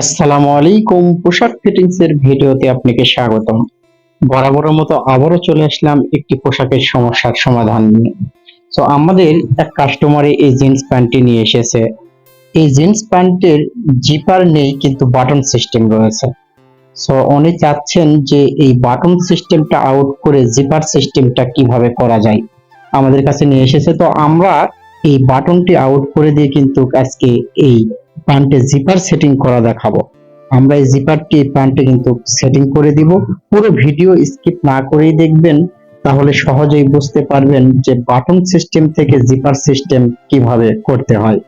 আসসালামু আলাইকুম। পোশাক ফিটিংস এর ভিডিওতে আপনাকে স্বাগতম। বরাবরের মতো আবারও চলে আসলাম একটি পোশাকের সমস্যার সমাধান নিয়ে। তো আমাদের এক কাস্টমারে এই জিন্স প্যান্টটি নিয়ে এসেছে। এই জিন্স প্যান্টের জিপার নেই, কিন্তু বাটন সিস্টেম রয়েছে। সো উনি চাচ্ছেন যে এই বাটন সিস্টেমটা আউট করে জিপার সিস্টেমটা কীভাবে করা যায়। আমাদের কাছে নিয়ে এসেছে। তো আমরা এই বাটনটি আউট করে দিয়ে কিন্তু আজকে এই প্যান্টে জিপার সেটিং করা দেখাবো। আমরা এই জিপারটি প্যান্টে কিন্তু সেটিং করে দিব। পুরো ভিডিও স্কিপ না করেই দেখবেন, তাহলে সহজেই বুঝতে পারবেন যে বাটন সিস্টেম থেকে জিপার সিস্টেম কীভাবে করতে হয়।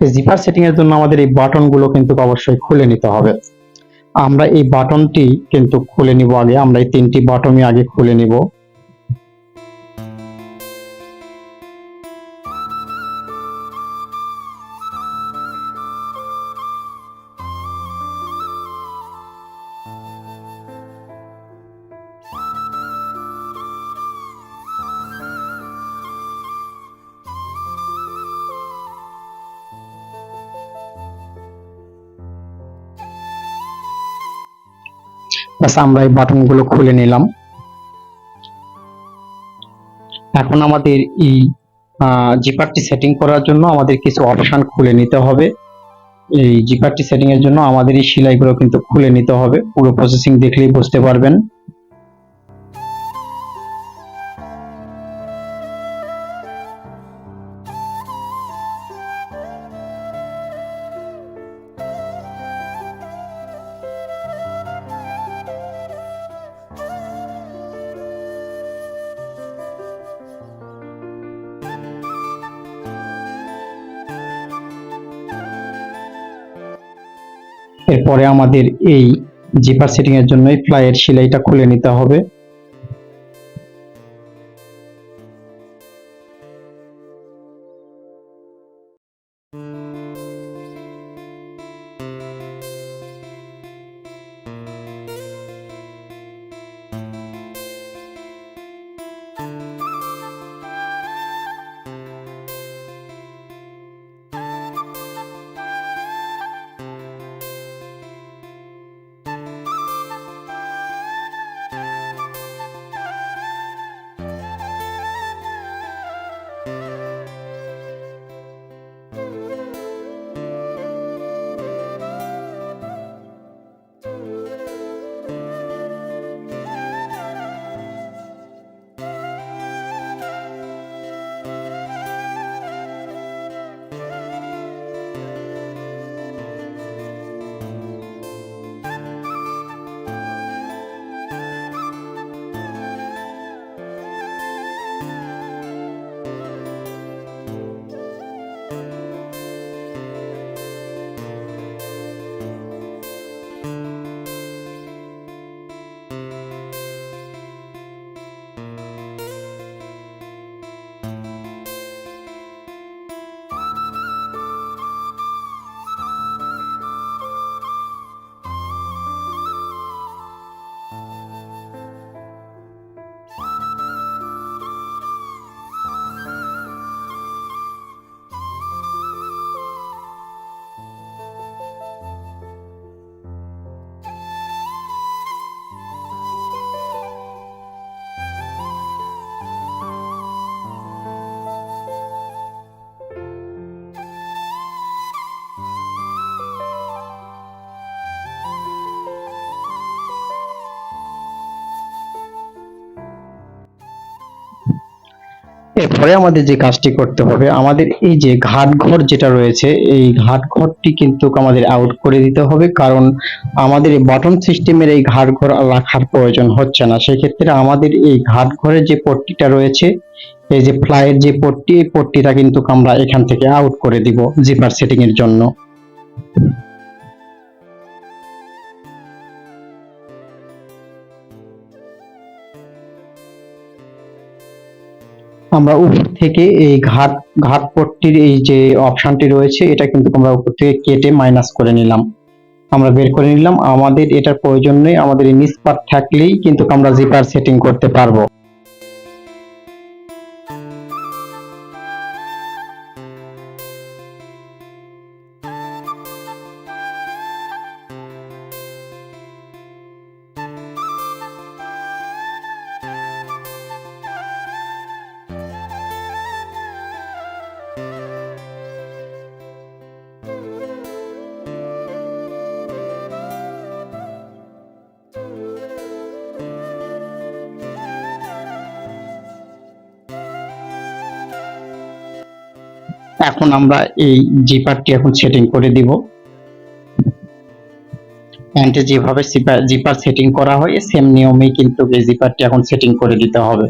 জিপার সেটিং এর জন্য আমাদের এই বাটনগুলো কিন্তু অবশ্যই খুলে নিতে হবে। আমরা এই বাটনটি কিন্তু খুলে নিব আগে। আমরা এই তিনটি বাটনই আগে খুলে নিব। বাস আমরা এই বাটনগুলো খুলে নিলাম। এখন আমাদের এই জিপারটি সেটিং করার জন্য আমাদের কিছু অপশন খুলে নিতে হবে। এই জিপারটি সেটিং এর জন্য আমাদের এই সেলাইগুলো কিন্তু খুলে নিতে হবে। পুরো প্রসেসিং দেখলেই বুঝতে পারবেন। এরপরে আমাদের এই জিপার সেটিং এর জন্য ফ্লাইয়ের সেলাইটা খুলে নিতে হবে। এরপরে আমাদের যে কাজটি করতে হবে, আমাদের এই যে ঘাট ঘর যেটা রয়েছে, এই ঘাট ঘরটি কিন্তু আমাদের আউট করে দিতে হবে। কারণ আমাদের বাটন সিস্টেমের এই ঘাট ঘর রাখার প্রয়োজন হচ্ছে না। সেক্ষেত্রে আমাদের এই ঘাট ঘরের যে পট্টিটা রয়েছে, এই যে ফ্লাইয়ের যে পট্টি, এই পট্টিটা কিন্তু আমরা এখান থেকে আউট করে দিব জিপার সেটিং এর জন্য। আমরা উপর থেকে এই ঘাট ঘাট পট্টির এই যে অপশনটি রয়েছে, এটা কিন্তু আমরা উপর থেকে কেটে মাইনাস করে নিলাম। আমরা বের করে নিলাম। আমাদের এটার প্রয়োজন নেই। আমাদের এই নিচ থাকলেই কিন্তু আমরা জিপার সেটিং করতে পারব। এখন আমরা এই জিপারটি এখন সেটিং করে দিব। প্যান্টে যেভাবে জিপার সেটিং করা হয় সেম নিয়মেই কিন্তু এই জিপারটি এখন সেটিং করে দিতে হবে।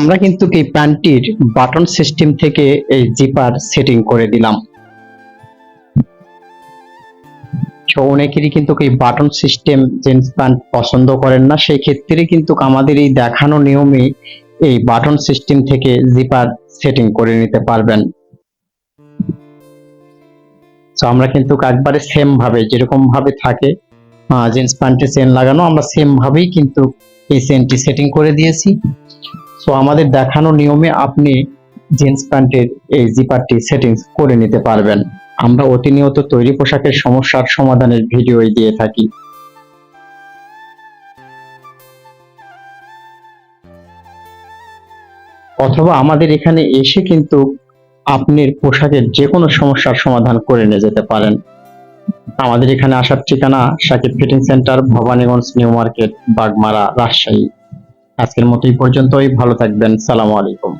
আমরা কিন্তু এই প্যান্টটির বাটন সিস্টেম থেকে এই জিপার সেটিং করে দিলাম। তো অনেকেরই কিন্তু এই বাটন সিস্টেম জিন্স প্যান্ট পছন্দ করেন না, সেই ক্ষেত্রে কিন্তু আমাদের এই দেখানো নিয়মে এই বাটন সিস্টেম থেকে জিপার সেটিং করে নিতে পারবেন। তো আমরা কিন্তু একবারে সেম ভাবে যেরকম ভাবে থাকে জিন্স প্যান্টে চেন লাগানো, আমরা সেম ভাবেই কিন্তু এই চেনটি সেটিং করে দিয়েছি। সো আমাদের দেখানো নিয়মে আপনি জিন্স প্যান্টের এই জিপারটি সেটিং করে নিতে পারবেন। আমরা অতিনিয়ত তৈরি পোশাকের সমস্যার সমাধানের ভিডিওই দিয়ে থাকি। অথবা আমাদের এখানে এসে কিন্তু আপনার পোশাকের যে কোনো সমস্যার সমাধান করে নিয়ে যেতে পারেন। আমাদের এখানে আসার ঠিকানা Sakib fitting centre Bhabaniganj, new market, Bagmara, Rajshahi. আজকের মতো এই পর্যন্তই ভালো থাকবেন সালামু আলাইকুম।